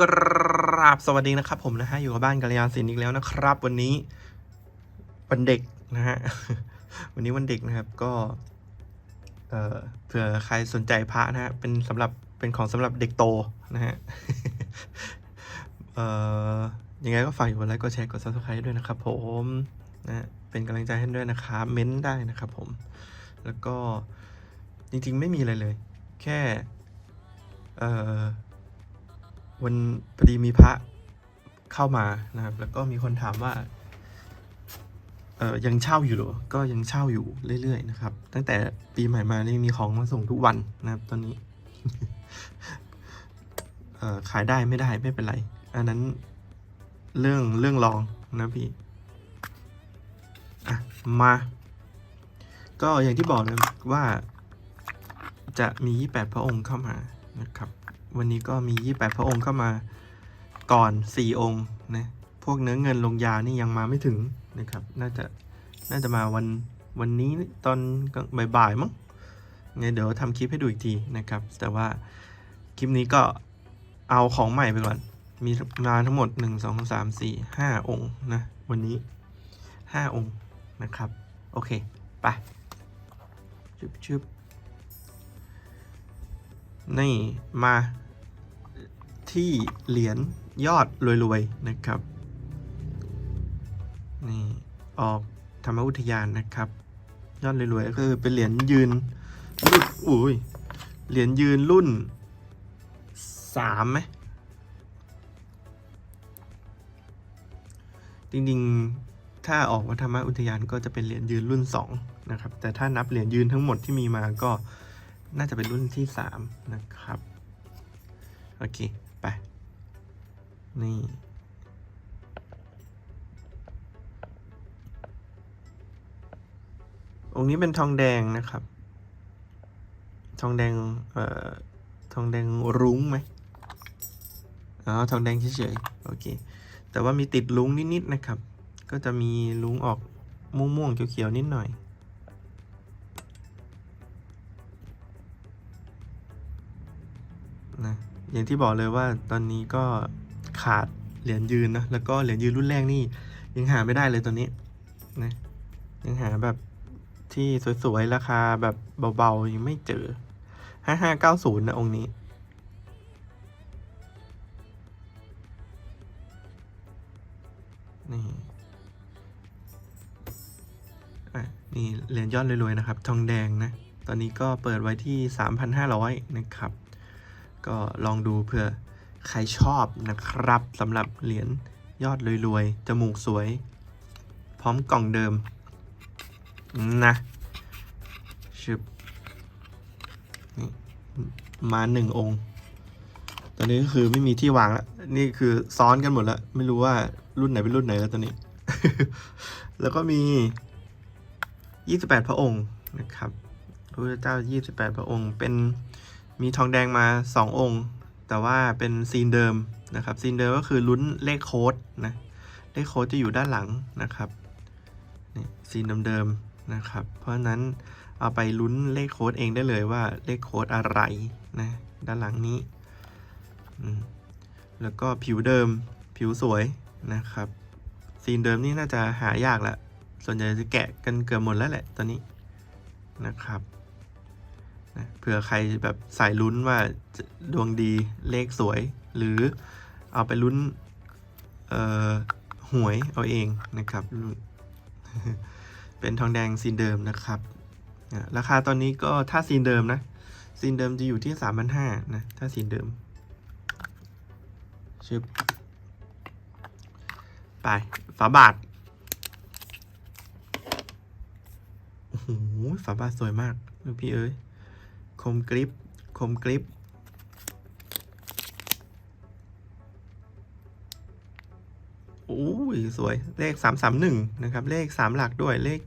กราบสวัสดีนะครับ ผมนะฮะอยู่กับบ้านกัลยาณศิลป์อีกแล้วนะครับ วันนี้วันเด็กนะฮะวันนี้วันเด็กนะครับก็เอ่อเผื่อใครสนใจพระนะฮะเป็นสำหรับเป็นของสำหรับเด็กโตนะฮะเอ่อยังไงก็ฝากกดไลค์กดแชร์กด subscribe ด้วยนะครับ ผมนะฮะเป็นกำลังใจให้ด้วยนะครับเม้นต์ได้นะครับผมแล้วก็จริงๆไม่มีอะไรเลย แค่เอ่อ วันพอดีมีพระเข้ามานะครับ แล้วก็มีคนถามว่าเออยังเช่าอยู่หรอ ก็ยังเช่าอยู่เรื่อยๆนะครับ ตั้งแต่ปีใหม่มานี่มีของมาส่งทุกวันนะครับตอนนี้ เออขายได้ไม่ได้ไม่เป็นไร อันนั้นเรื่องเรื่องรองนะพี่ อะ มา ก็อย่างที่บอกนะว่าจะมี 28 พระองค์เข้ามานะครับ วันนี้ก็มี 28 พระองค์เข้ามาก่อน 4 องค์นะพวกเนื้อเงินลงยานี่ยังมาไม่ถึงนะครับ น่าจะน่าจะมาวันวันนี้ตอนบ่ายๆมั้งไงเดี๋ยวทำคลิปให้ดูอีกทีนะครับ แต่ว่าคลิปนี้ก็เอาของใหม่ไปก่อน มีมาทั้งหมด 1 2 3 4 5 องค์นะ วันนี้ 5 องค์นะครับ โอเค ไปชึบชึบ นี่มาที่เหรียญยอดรวยๆนะครับนี่ออกธรรมอุทยานนะครับ ยอดรวยๆก็คือเป็นเหรียญยืนรุ่นอุ้ยเหรียญยืนรุ่นสามไหมจริงๆ ถ้าออกวัฒธรรมอุทยานก็จะเป็นเหรียญยืนรุ่นสองนะครับ แต่ถ้านับเหรียญยืนทั้งหมดที่มีมาก็ น่าจะเป็นรุ่นที่สามนะครับ โอเค ไป นี่ องค์นี้เป็นทองแดงนะครับ ทองแดง เอ่อ ทองแดงรุ้งไหมอ๋อ ทองแดงเฉยๆ โอเค แต่ว่ามีติดลุ้งนิดๆ นะครับ ก็จะมีลุ้งออกม่วงๆ เขียวๆ นิดหน่อย นะอย่างที่บอกเลยว่าตอนนี้ก็ขาดเหรียญยืนนะแล้วก็เหรียญยืนรุ่นแรกนี่ยังหาไม่ได้เลยตอนนี้นะยังหาแบบที่สวยๆ ราคาแบบเบาๆ ยังไม่เจอห้าห้าเก้าศูนย์นะองค์นี้ นี่อะนี่เหรียญยอดรวยๆ นะครับ ทองแดงนะ ตอนนี้ก็เปิดไว้ที่3,500นะครับ ก็ลองดูเผื่อใครชอบนะครับสำหรับเหรียญยอดรวยๆ จมูกสวย พร้อมกล่องเดิม นะชึบมาหนึ่งองค์ ตอนนี้ก็คือไม่มีที่วางแล้ว นี่คือซ้อนกันหมดแล้ว ไม่รู้ว่ารุ่นไหนเป็นรุ่นไหนแล้วตอนนี้ แล้วก็มี 28 พระองค์นะครับพระพุทธเจ้า 28 พระองค์เป็น มีทองแดงมา 2 องค์ แต่ว่าเป็นซีนเดิมนะครับ ซีนเดิมก็คือลุ้นเลขโค้ดนะ เลขโค้ดจะอยู่ด้านหลังนะครับนี่ซีนเดิมๆนะครับ เพราะนั้นเอาไปลุ้นเลขโค้ดเองได้เลยว่าเลขโค้ดอะไรนะด้านหลังนี้ แล้วก็ผิวเดิมผิวสวยนะครับ ซีนเดิมนี่น่าจะหายากละส่วนใหญ่จะแกะกันเกือบหมดแล้วแหละตอนนี้นะครับ นะเผื่อใครแบบสายลุ้นว่าดวงดีเลขสวย หรือเอาไปลุ้นเอ่อหวยเอาเองนะครับ เป็นทองแดงซีนเดิมนะครับราคาตอนนี้ก็ถ้าซีนเดิมนะ ซีนเดิมจะอยู่ที่สามพันห้านะถ้าซีนเดิมชึบไปฝาบาทโอ้โหฝาบาทสวยมากลูกพี่เอ้ย คมกริปคมกริปโอ้ยสวยเลขสามสามหนึ่งนะครับ เลขสามหลักด้วยเลข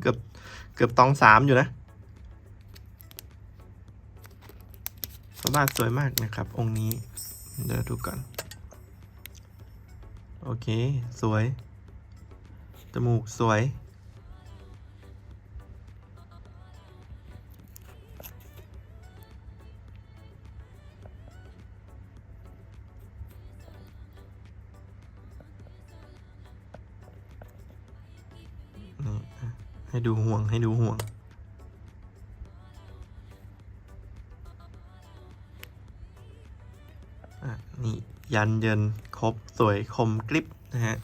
เกือบเกือบตองสามอยู่นะฝาบาทสวยมากนะครับ องค์นี้ เดี๋ยวดูก่อน โอเค สวย จมูกสวย ให้ดูห่วงให้ดูห่วงอะนี่ยันเยินครบสวยคมกริบนะฮะ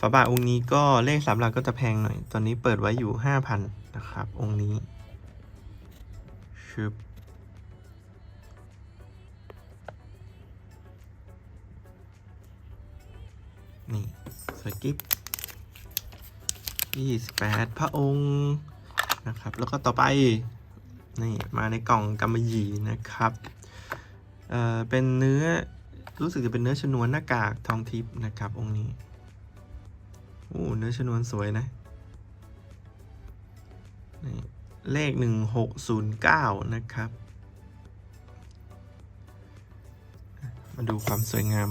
ฝาบาทองค์นี้ก็เลขสามหลักก็จะแพงหน่อย ตอนนี้เปิดไว้อยู่ห้าพันนะครับ องค์นี้ชึบนี่สวยกิฟยี่สิบ แปดพระองค์นะครับ แล้วก็ต่อไปนี่มาในกล่องกำมะหยี่นะครับเอ่อเป็นเนื้อรู้สึกจะเป็นเนื้อชนวนหน้ากากทองทิพย์นะครับ องค์นี้โอ้เนื้อชนวนสวยนะนี่เลขหนึ่งหกศูนย์เก้านะครับ มาดูความสวยงาม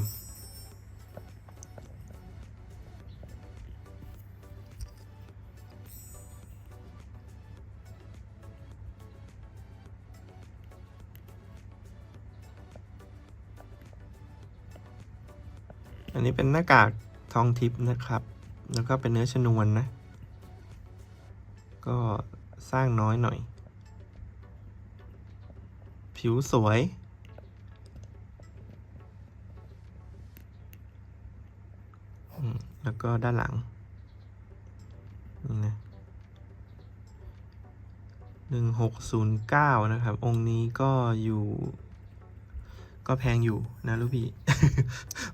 อันนี้เป็นหน้ากากทองทิพย์นะครับ แล้วก็เป็นเนื้อชนวนนะ ก็สร้างน้อยหน่อย ผิวสวย แล้วก็ด้านหลัง นี่นะหนึ่งหกศูนย์เก้านะครับ องค์นี้ก็อยู่ ก็แพงอยู่นะลูกพี่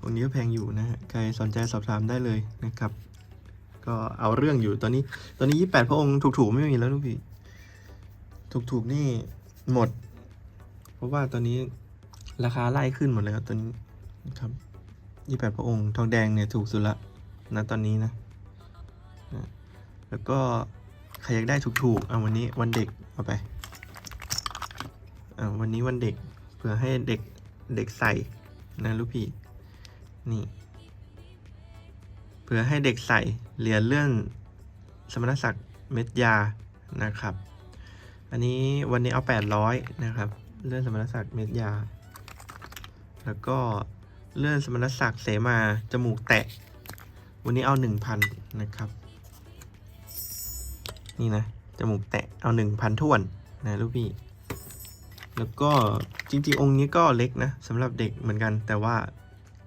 องค์นี้ก็แพงอยู่นะฮะใครสนใจสอบถามได้เลยนะครับ ก็เอาเรื่องอยู่ตอนนี้ ตอนนี้ยี่แปดพระองค์ถูกๆไม่มีแล้วลูกพี่ ถูกๆนี่หมด เพราะว่าตอนนี้ราคาไล่ขึ้นหมดเลยครับตอนนี้นะครับยี่แปดพระองค์ทองแดงเนี่ยถูกสุดละนะตอนนี้นะนะแล้วก็ใครอยากได้ถูกๆเอาวันนี้วันเด็กเอาไปอ่าวันนี้วันเด็กเผื่อให้เด็ก เด็กใส่นะลูกพี่ นี่ เพื่อให้เด็กใส่เหรียญเลื่อนสมณศักดิ์เม็ดยานะครับ อันนี้วันนี้เอา 800 นะครับเลื่อนสมณศักดิ์เม็ดยา แล้วก็เลื่อนสมณศักดิ์เสมาจมูกแตะ วันนี้เอา 1,000 นะครับ นี่นะ จมูกแตะเอา 1,000ท่วนนะลูกพี่ แล้วก็จริงๆ องค์นี้ก็เล็กนะสำหรับเด็กเหมือนกัน แต่ว่า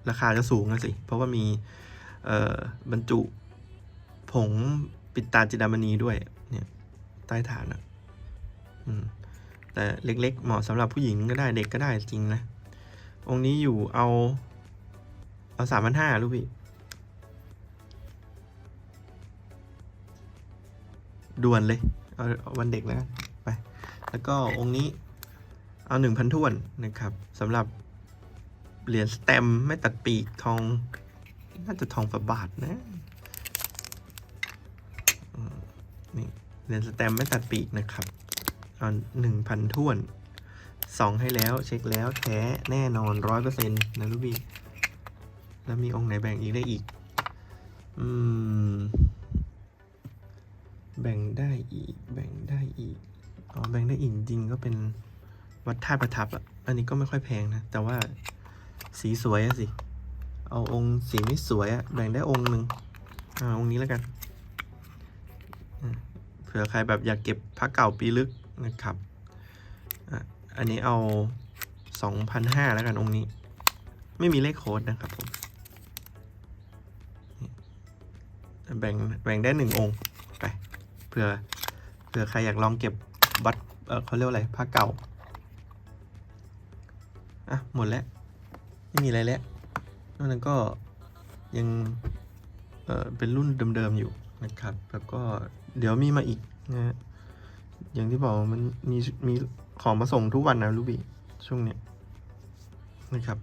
ราคาจะสูงนะสิ เพราะว่ามีบรรจุผงปิดตาจิดามณีด้วยเนี่ยใต้ฐานอะแต่เล็กๆ เหมาะสำหรับผู้หญิงก็ได้เด็กก็ได้จริงนะ องค์นี้อยู่เอาเอาสามพันห้าลูกพี่ ด่วนเลย เอาเอาวันเด็กแล้วกันไป แล้วก็องค์นี้ เอาหนึ่งพันท่วนนะครับสำหรับเหรียญสแตมไม่ตัดปีกทอง น่าจะทองฝาบาทนะนี่เหรียญสแตมไม่ตัดปีกนะครับเอาหนึ่งพันท่วนสองให้แล้วเช็คแล้วแท้แน่นอนร้อยเปอร์เซ็นต์นะลูกพี่แล้วมีองค์ไหนแบ่งอีกได้อีก อืม แบ่งได้อีก แบ่งได้อีก อ๋อ แบ่งได้อีกจริงก็เป็น วัดท่าตุประทับอะ อันนี้ก็ไม่ค่อยแพงนะ แต่ว่าสีสวยอะสิ เอาองค์สีไม่สวยอะแบ่งได้องค์หนึ่งอ่าองค์นี้แล้วกัน เผื่อใครแบบอยากเก็บพระเก่าปีลึกนะครับอะอันนี้เอาสองพันห้าแล้วกันองค์นี้ ไม่มีเลขโค้ดนะครับผมแบ่งแบ่งได้หนึ่งองค์ไปเผื่อเผื่อใครอยากลองเก็บวัดเออเขาเรียกอะไรพระเก่า อะ หมดแล้ว ไม่มีอะไรแล้วนอกนั้นก็ยังเออเป็นรุ่นเดิมๆอยู่นะครับ แล้วก็เดี๋ยวมีมาอีกนะฮะอย่างที่บอกมันมีมีของมาส่งทุกวันนะลูบี้ช่วงเนี้ยนะครับ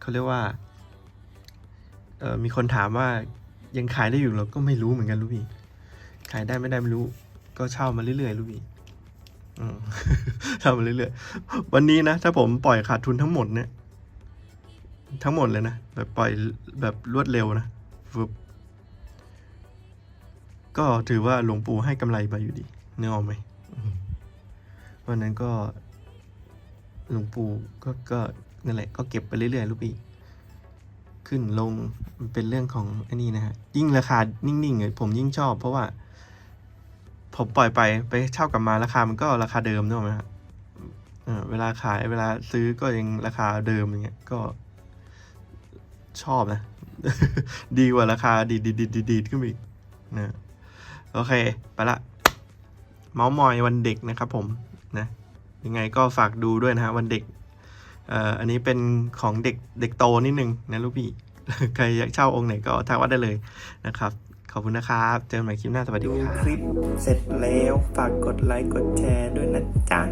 เขาเรียกว่าเออมีคนถามว่ายังขายได้อยู่เราก็ไม่รู้เหมือนกันลูบี้ขายได้ไม่ได้ไม่รู้ ก็เช่ามาเรื่อยๆลูบี้ มเช่ามาเรื่อยๆ วันนี้นะ ถ้าผมปล่อยขาดทุนทั้งหมดเนี่ย ทั้งหมดเลยนะ แบบปล่อยแบบรวดเร็วนะฟึบก็ถือว่าหลวงปู่ให้กำไรมาอยู่ดีเนื้อออกไหมวันนั้นก็ หลวงปู่ก็ก็นั่นแหละก็เก็บไปเรื่อยๆลูกพี่ขึ้นลงมันเป็นเรื่องของอันนี้นะฮะยิ่งราคานิ่งๆเนี่ยผมยิ่งชอบเพราะว่า ผมปล่อยไปไปเช่ากลับมาราคามันก็ราคาเดิมนึกออกไหมฮะเวลาขายเวลาซื้อก็ยังราคาเดิมอย่างเงี้ยก็ชอบนะ ดีกว่าราคาดีดดีดีดีดขึ้นอีกนะโอเค ไปละ เมาส์มอยวันเด็กนะครับผมนะยังไงก็ฝากดูด้วยนะฮะวันเด็กเอ่ออันนี้เป็นของเด็กเด็กโตนิดนึงนะลูกพี่ ใครอยากเช่าองค์ไหนก็ทักว่าได้เลยนะครับ ขอบคุณนะครับ เจอกันใหม่คลิปหน้าสวัสดีครับ คลิปเสร็จแล้วฝากกดไลค์กดแชร์ด้วยนะจ๊ะ